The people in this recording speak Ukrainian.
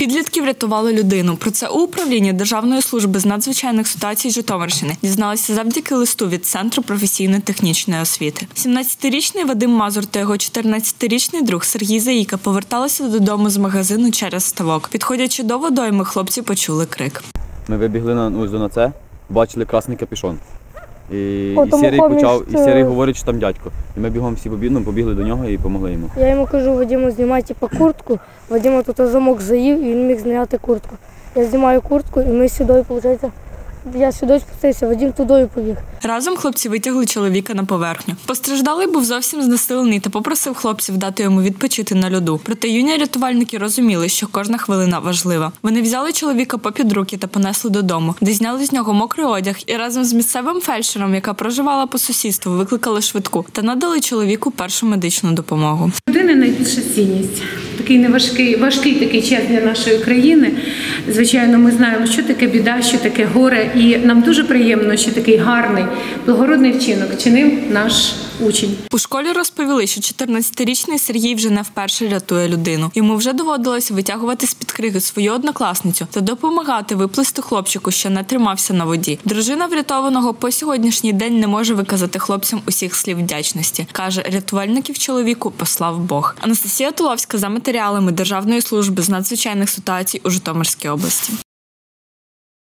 Підлітки врятували людину. Про це у управлінні Державної служби з надзвичайних ситуацій Житомирщини дізналися завдяки листу від Центру професійно-технічної освіти. 17-річний Вадим Мазур та його 14-річний друг Сергій Заїка поверталися додому з магазину через ставок. Підходячи до водойми, хлопці почули крик. Ми вибігли на ну, на це, бачили красний капюшон. І, О, і тому Сірий почав, і це- Сірий говорить, що там дядько. І ми бігом всі побігли, побігли до нього і допомогли йому. Я йому кажу, Вадиму, знімай типу, куртку. Вадима тут замок заїв і він міг зняти куртку. Я знімаю куртку і ми сюди, виходить, я сюди спустився, Вадим туди побіг. Разом хлопці витягли чоловіка на поверхню. Постраждалий був зовсім знесилений та попросив хлопців дати йому відпочити на льоду. Проте юні рятувальники розуміли, що кожна хвилина важлива. Вони взяли чоловіка попід руки та понесли додому, де зняли з нього мокрий одяг і разом з місцевим фельдшером, яка проживала по сусідству, викликали швидку та надали чоловіку першу медичну допомогу. Людини найбільша цінність. Такий неважкий, важкий такий час для нашої країни. Звичайно, ми знаємо, що таке біда, що таке горе, і нам дуже приємно, що такий гарний, благородний вчинок чинив наш учень. У школі розповіли, що 14-річний Сергій вже не вперше рятує людину. Йому вже доводилось витягувати з під криги свою однокласницю та допомагати виплисти хлопчику, що не тримався на воді. Дружина врятованого по сьогоднішній день не може виказати хлопцям усіх слів вдячності. каже, рятувальників чоловіку послав Бог. Анастасія Туловська за матеріалами Державної служби з надзвичайних ситуацій у Житомирській області.